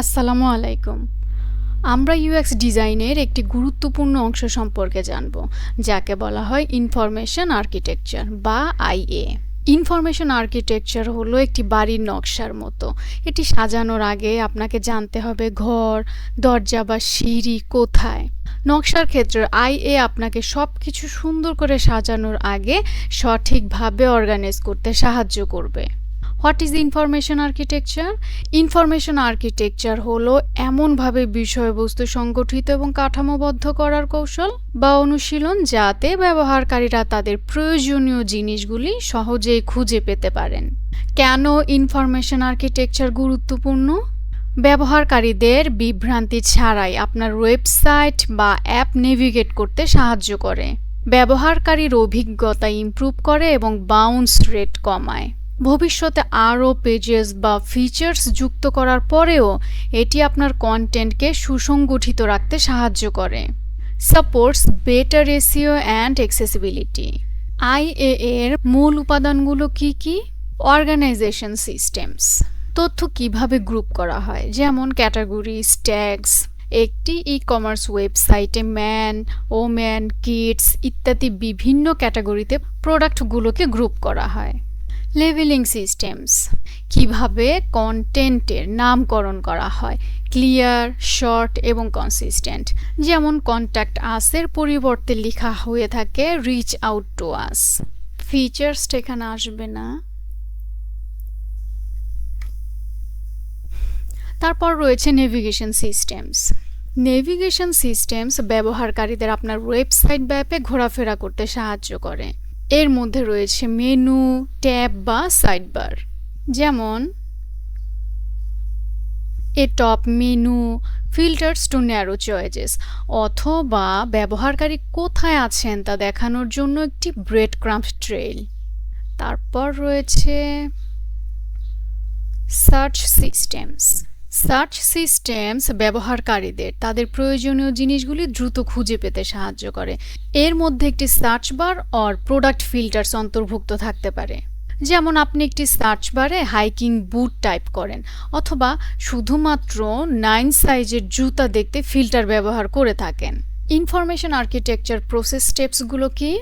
আসসালামু আলাইকুম। আমরা ইউএক্স ডিজাইনের একটি গুরুত্বপূর্ণ অংশ সম্পর্কে জানব, যাকে বলা হয় ইনফরমেশন আর্কিটেকচার বা আইএ ইনফরমেশন আর্কিটেকচার হলো একটি বাড়ির নকশার মতো। এটি সাজানোর আগে আপনাকে জানতে হবে ঘর, দরজা বা সিঁড়ি কোথায়। নকশার ক্ষেত্রে আইএ আপনাকে সব কিছু সুন্দর করে সাজানোর আগে সঠিকভাবে অর্গানাইজ করতে সাহায্য করবে। What is information architecture information architecture হলো এমনভাবে বিষয়বস্তু সংগঠিত এবং কাঠামোবদ্ধ করার কৌশল বা অনুশীলন যাতে ব্যবহারকারীরা তাদের প্রয়োজনীয় জিনিসগুলি সহজেই খুঁজে পেতে পারেন। কেন ইনফরমেশন আর্কিটেকচার গুরুত্বপূর্ণ? ব্যবহারকারীদের বিভ্রান্তি ছাড়াই আপনার ওয়েবসাইট বা অ্যাপ নেভিগেট করতে সাহায্য করে। ব্যবহারকারীর অভিজ্ঞতা ইমপ্রুভ করে এবং বাউন্স রেট কমায়। ভবিষ্যতে আরও পেজেস বা ফিচার্স যুক্ত করার পরেও এটি আপনার কন্টেন্টকে সুসংগঠিত রাখতে সাহায্য করে। Supports better SEO and accessibility IA এর মূল উপাদানগুলো কি কি? অর্গানাইজেশন সিস্টেমস তথ্য কীভাবে গ্রুপ করা হয়? যেমন ক্যাটাগরিজ ট্যাগস একটি ই কমার্স ওয়েবসাইটে ম্যান ওম্যান কিডস ইত্যাদি বিভিন্ন ক্যাটাগরিতে প্রোডাক্টগুলোকে গ্রুপ করা হয়। লেভেলিং সিস্টেমস। কীভাবে কন্টেন্টের নামকরণ করা হয়, ক্লিয়ার, শর্ট এবং কনসিস্টেন্ট। যেমন কন্ট্যাক্ট আসের পরিবর্তে লেখা হয়ে থাকে, reach out to us. Features এখানে আসবে না। তারপর রয়েছে নেভিগেশন সিস্টেমস। নেভিগেশন সিস্টেমস ব্যবহারকারীদের আপনার ওয়েবসাইট ব্যাপে ঘোরাফেরা করতে সাহায্য করে। এর মধ্যে রয়েছে মেনু ট্যাব বা সাইডবার যেমন, a top menu filters to narrow choices অথবা ব্যবহারকারী কোথায় আছেন তা দেখানোর জন্য একটি ব্রেড ক্রাম্প ট্রেল তারপর রয়েছে সার্চ সিস্টেমস সার্চ সিস্টেমস ব্যবহারকারীদের তাদের প্রয়োজনীয় জিনিসগুলি দ্রুত খুঁজে পেতে সাহায্য করে। এর মধ্যে একটি search bar or product filters অন্তর্ভুক্ত থাকতে পারে। যেমন আপনি একটি সার্চ বারে হাইকিং বুট টাইপ করেন অথবা শুধুমাত্র নাইন সাইজের জুতা দেখতে ফিল্টার ব্যবহার করে থাকেন। ইনফরমেশন আর্কিটেকচার প্রসেস স্টেপসগুলো কি?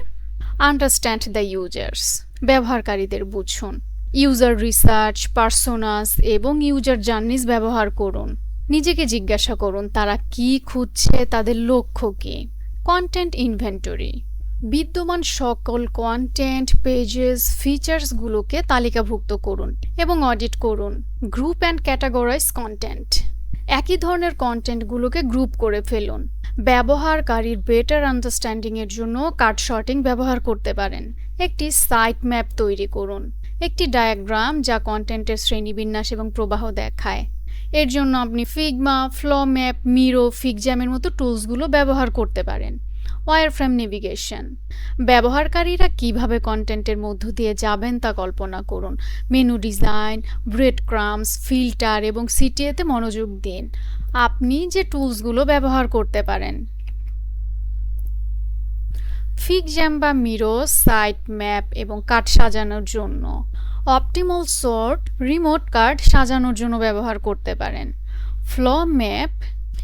Understand the users. ব্যবহারকারীদের বুঝুন। ইউজার রিসার্চ, পার্সোনাস এবং ইউজার জার্নিস ব্যবহার করুন। নিজেকে জিজ্ঞাসা করুন, তারা কি খুঁজছে, তাদের লক্ষ্য কী? Content inventory. বিদ্যমান সকল কন্টেন্ট, পেজেস ফিচার্সগুলোকে তালিকাভুক্ত করুন এবং অডিট করুন। Group and categorise content. একই ধরনের কন্টেন্টগুলোকে গ্রুপ করে ফেলুন। ব্যবহারকারীর বেটার আন্ডারস্ট্যান্ডিংয়ের জন্য কার্ড শর্টিং ব্যবহার করতে পারেন। একটি সাইট ম্যাপ তৈরি করুন। একটি ডায়াগ্রাম যা কন্টেন্টের শ্রেণীবিন্যাস এবং প্রবাহ দেখায়। এর জন্য আপনি ফিগমা ফ্লো ম্যাপ মিরো ফিগজ্যামের মতো টুলসগুলো ব্যবহার করতে পারেন। ওয়ারফ্রেম নেভিগেশন ব্যবহারকারীরা কীভাবে কন্টেন্টের মধ্য দিয়ে যাবেন তা কল্পনা করুন। Menu design breadcrumbs filter এবং সিটিএতে মনোযোগ দিন। আপনি যে টুলসগুলো ব্যবহার করতে পারেন। ফিগজ্যাম বা মিরো, সাইট ম্যাপ এবং কার্ড সাজানোর জন্য। অপটিমাল সর্ট রিমোট কার্ড সাজানোর জন্য ব্যবহার করতে পারেন। ফ্লো ম্যাপ,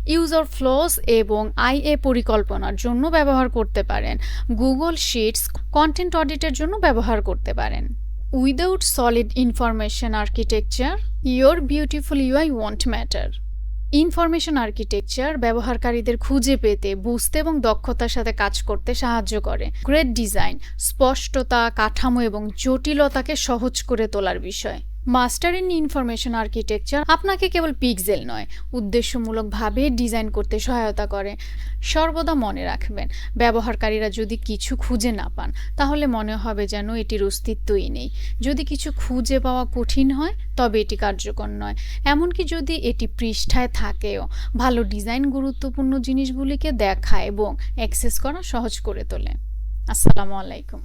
ইউজার ফ্লোস এবং আইএ পরিকল্পনার জন্য ব্যবহার করতে পারেন। গুগল শিটস কন্টেন্ট অডিটের জন্য ব্যবহার করতে পারেন। Without solid information architecture your beautiful UI won't matter. Information architecture ব্যবহারকারীদের খুঁজে পেতে বুঝতে এবং দক্ষতার সাথে কাজ করতে সাহায্য করে। গ্রেট ডিজাইন, স্পষ্টতা, কাঠামো এবং জটিলতাকে সহজ করে তোলার বিষয়। মাস্টার ইন ইনফরমেশন আর্কিটেকচার আপনাকে কেবল পিকজেল নয়, উদ্দেশ্যমূলকভাবে ডিজাইন করতে সহায়তা করে। সর্বদা মনে রাখবেন, ব্যবহারকারীরা যদি কিছু খুঁজে না পান, তাহলে মনে হবে যেন এটির অস্তিত্বই নেই। যদি কিছু খুঁজে পাওয়া কঠিন হয়, তবে এটি কার্যকর নয়। এমনকি যদি এটি পৃষ্ঠায় থাকেও, ভালো ডিজাইন গুরুত্বপূর্ণ জিনিসগুলিকে দেখা এবং অ্যাক্সেস করা সহজ করে তোলে। আসসালামু আলাইকুম।